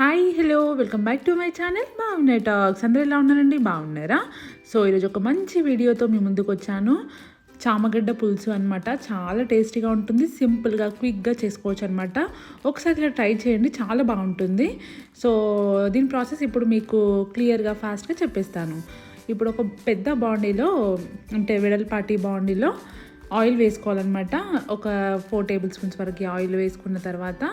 Hi hello welcome back to my channel బాగున్నాయి టాక్స్ అందరూ ఎలా ఉన్నారండి? బాగున్నారా? సో ఈరోజు ఒక మంచి వీడియోతో మీ ముందుకు వచ్చాను. చామగడ్డ పులుసు అనమాట చాలా టేస్టీగా ఉంటుంది. సింపుల్గా క్విక్గా చేసుకోవచ్చు అనమాట ఒకసారి ఇలా ట్రై చేయండి. చాలా బాగుంటుంది. సో దీని ప్రాసెస్ ఇప్పుడు మీకు క్లియర్గా ఫాస్ట్గా చెప్పేస్తాను. ఇప్పుడు ఒక పెద్ద బాండీలో అంటే వెడల్పాటి బాండీలో ఆయిల్ వేసుకోవాలన్నమాట. ఒక ఫోర్ టేబుల్ స్పూన్స్ వరకు ఆయిల్ వేసుకున్న తర్వాత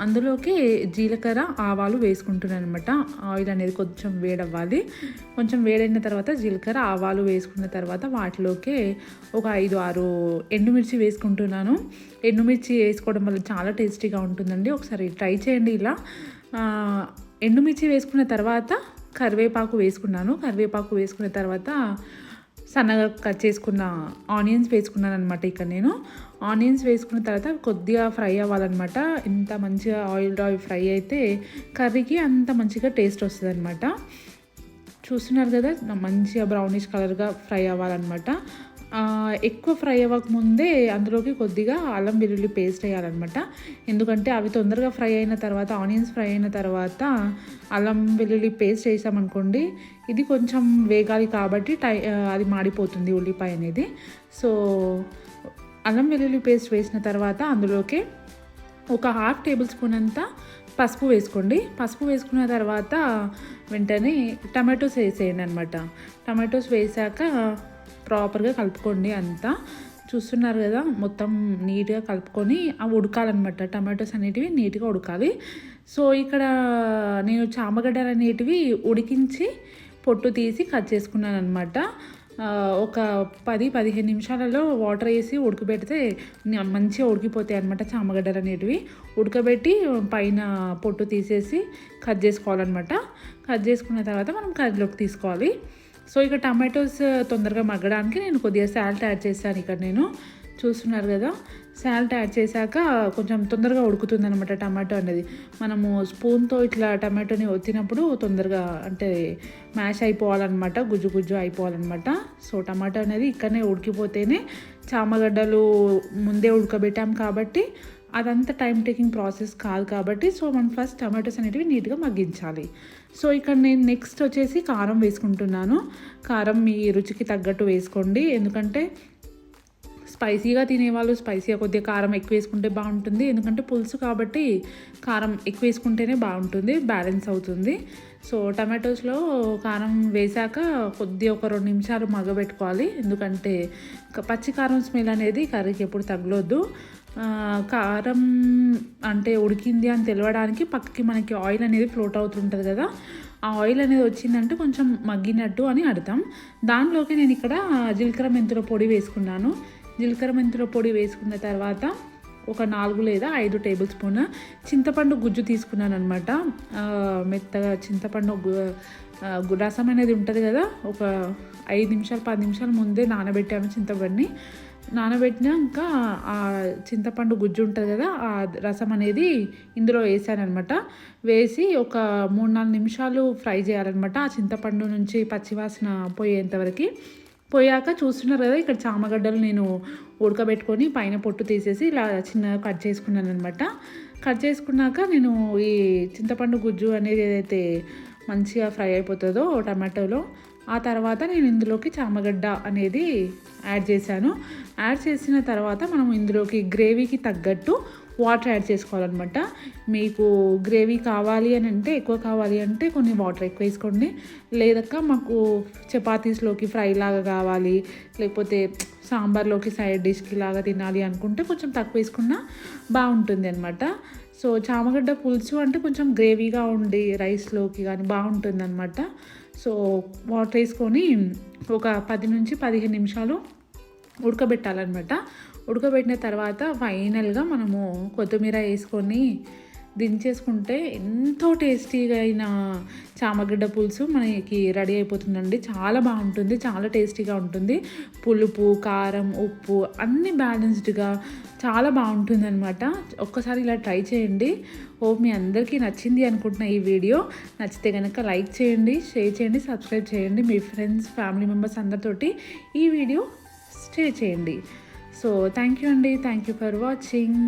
అందులోకి జీలకర్ర ఆవాలు వేసుకుంటున్నాను అనమాట ఆయిల్ అనేది కొంచెం వేడవ్వాలి. కొంచెం వేడైన తర్వాత జీలకర్ర ఆవాలు వేసుకున్న తర్వాత వాటిలోకి ఒక ఐదు ఆరు ఎండుమిర్చి వేసుకుంటున్నాను. ఎండుమిర్చి వేసుకోవడం వల్ల చాలా టేస్టీగా ఉంటుందండి. ఒకసారి ట్రై చేయండి ఇలా. ఎండుమిర్చి వేసుకున్న తర్వాత కరివేపాకు వేసుకున్నాను. కరివేపాకు వేసుకున్న తర్వాత సన్నగా కట్ చేసుకున్న ఆనియన్స్ వేసుకున్నాను అనమాట ఇక్కడ నేను. ఆనియన్స్ వేసుకున్న తర్వాత కొద్దిగా ఫ్రై అవ్వాలన్నమాట. ఎంత మంచిగా ఆయిల్ అవి ఫ్రై అయితే కర్రీకి అంత మంచిగా టేస్ట్ వస్తుంది అనమాట చూస్తున్నారు కదా మంచిగా బ్రౌనిష్ కలర్గా ఫ్రై అవ్వాలన్నమాట. ఎక్కువ ఫ్రై అవ్వకముందే అందులోకి కొద్దిగా అల్లం వెల్లుల్లి పేస్ట్ వేయాలన్నమాట. ఎందుకంటే అవి తొందరగా ఫ్రై అయిన తర్వాత ఆనియన్స్ ఫ్రై అయిన తర్వాత అల్లం వెల్లుల్లి పేస్ట్ వేసామనుకోండి ఇది కొంచెం వేగాలి కాబట్టి టై అది మాడిపోతుంది ఉల్లిపాయ అనేది. సో అల్లం వెల్లుల్లి పేస్ట్ వేసిన తర్వాత అందులోకి ఒక హాఫ్ టేబుల్ స్పూన్ అంతా పసుపు వేసుకోండి. పసుపు వేసుకున్న తర్వాత వెంటనే టమాటోస్ వేసేయండి అనమాట టమాటోస్ వేసాక ప్రాపర్గా కలుపుకోండి అంతా. చూస్తున్నారు కదా మొత్తం నీట్గా కలుపుకొని అవి ఉడకాలన్నమాట. టమాటోస్ అనేటివి నీట్గా ఉడకాలి. సో ఇక్కడ నేను చామగడ్డలు అనేటివి ఉడికించి పొట్టు తీసి కట్ చేసుకున్నాను అనమాట ఒక పది పదిహేను నిమిషాలలో వాటర్ వేసి ఉడకబెడితే మంచిగా ఉడికిపోతాయి అనమాట చామగడ్డలు అనేటివి. ఉడకబెట్టి పైన పొట్టు తీసేసి కట్ చేసుకోవాలన్నమాట. కట్ చేసుకున్న తర్వాత మనం కర్రీలోకి తీసుకోవాలి. సో ఇక టమాటోస్ తొందరగా మగ్గడానికి నేను కొద్దిగా సాల్ట్ యాడ్ చేశాను ఇక్కడ నేను. చూస్తున్నారు కదా సాల్ట్ యాడ్ చేశాక కొంచెం తొందరగా ఉడుకుతుంది అనమాట టమాటో అనేది. మనము స్పూన్తో ఇట్లా టమాటోని వచ్చినప్పుడు తొందరగా అంటే మ్యాష్ అయిపోవాలన్నమాట గుజ్జు గుజ్జు అయిపోవాలన్నమాట. సో టమాటో అనేది ఇక్కడనే ఉడికిపోతేనే చామగడ్డలు ముందే ఉడకబెట్టాం కాబట్టి అదంతా టైం టేకింగ్ ప్రాసెస్ కాదు కాబట్టి సో మనం ఫస్ట్ టమాటోస్ అనేటివి నీట్గా మగ్గించాలి. సో ఇక్కడ నేను నెక్స్ట్ వచ్చేసి కారం వేసుకుంటున్నాను. కారం మీ రుచికి తగ్గట్టు వేసుకోండి. ఎందుకంటే స్పైసీగా తినేవాళ్ళు స్పైసీగా కొద్దిగా కారం ఎక్కువ వేసుకుంటే బాగుంటుంది. ఎందుకంటే పులుసు కాబట్టి కారం ఎక్కువ వేసుకుంటేనే బాగుంటుంది బ్యాలెన్స్ అవుతుంది. సో టమాటోస్లో కారం వేశాక కొద్దిగా ఒక రెండు నిమిషాలు మగ్గబెట్టుకోవాలి. ఎందుకంటే పచ్చి కారం స్మెల్ అనేది కర్రీకి ఎప్పుడు తగలొద్దు. కారం అంటే ఉడికింది అని తెలవడానికి పక్కకి మనకి ఆయిల్ అనేది ఫ్లోట్ అవుతుంటుంది కదా. ఆ ఆయిల్ అనేది వచ్చిందంటే కొంచెం మగ్గినట్టు అని అర్థం. దానిలోకి నేను ఇక్కడ జీలకర్ర మెంతుల పొడి వేసుకున్నాను. జీలకర్ర మెంతుల పొడి వేసుకున్న తర్వాత ఒక నాలుగు లేదా ఐదు టేబుల్ స్పూన్ చింతపండు గుజ్జు తీసుకున్నాను అనమాట మెత్తగా చింతపండు గు- రసం అనేది ఉంటుంది కదా. ఒక ఐదు నిమిషాలు పది నిమిషాల ముందే నానబెట్టాను చింతపండుని. నానబెట్టినాక ఆ చింతపండు గుజ్జు ఉంటుంది కదా ఆ రసం అనేది ఇందులో వేసాననమాట వేసి ఒక మూడు నాలుగు నిమిషాలు ఫ్రై చేయాలన్నమాట. ఆ చింతపండు నుంచి పచ్చివాసన పోయేంతవరకు పోయాక చూస్తున్నారు కదా ఇక్కడ చామగడ్డలు నేను ఉడకబెట్టుకొని పైన పొట్టు తీసేసి ఇలా చిన్నగా కట్ చేసుకున్నాను అనమాట కట్ చేసుకున్నాక నేను ఈ చింతపండు గుజ్జు అనేది ఏదైతే మంచిగా ఫ్రై అయిపోతుందో టమాటోలో ఆ తర్వాత నేను ఇందులోకి చామగడ్డ అనేది యాడ్ చేశాను. యాడ్ చేసిన తర్వాత మనం ఇందులోకి గ్రేవీకి తగ్గట్టు వాటర్ యాడ్ చేసుకోవాలన్నమాట. మీకు గ్రేవీ కావాలి అని అంటే ఎక్కువ కావాలి అంటే కొన్ని వాటర్ ఎక్కువ వేసుకోండి. లేదక్క మాకు చపాతీస్లోకి ఫ్రై లాగా కావాలి లేకపోతే సాంబార్లోకి సైడ్ డిష్కి లాగా తినాలి అనుకుంటే కొంచెం తక్కువ వేసుకున్నా బాగుంటుంది అనమాట సో చామగడ్డ పులుసు అంటే కొంచెం గ్రేవీగా ఉండి రైస్లోకి కానీ బాగుంటుంది అనమాట సో వాటర్ వేసుకొని ఒక పది నుంచి పదిహేను నిమిషాలు ఉడకబెట్టాలన్నమాట. ఉడకబెట్టిన తర్వాత ఫైనల్గా మనము కొత్తిమీర వేసుకొని దించేసుకుంటే ఎంతో టేస్టీగా అయిన చామగడ్డ పులుసు మనకి రెడీ అయిపోతుందండి. చాలా బాగుంటుంది చాలా టేస్టీగా ఉంటుంది. పులుపు కారం ఉప్పు అన్నీ బ్యాలెన్స్డ్గా చాలా బాగుంటుంది అనమాట ఒక్కసారి ఇలా ట్రై చేయండి. ఓ మీ అందరికీ నచ్చింది అనుకుంటున్న ఈ వీడియో. నచ్చితే కనుక లైక్ చేయండి షేర్ చేయండి సబ్స్క్రైబ్ చేయండి. మీ ఫ్రెండ్స్ ఫ్యామిలీ మెంబర్స్ అందరితోటి ఈ వీడియో షేర్ చేయండి. సో థ్యాంక్ యూ అండి. Thank you for watching.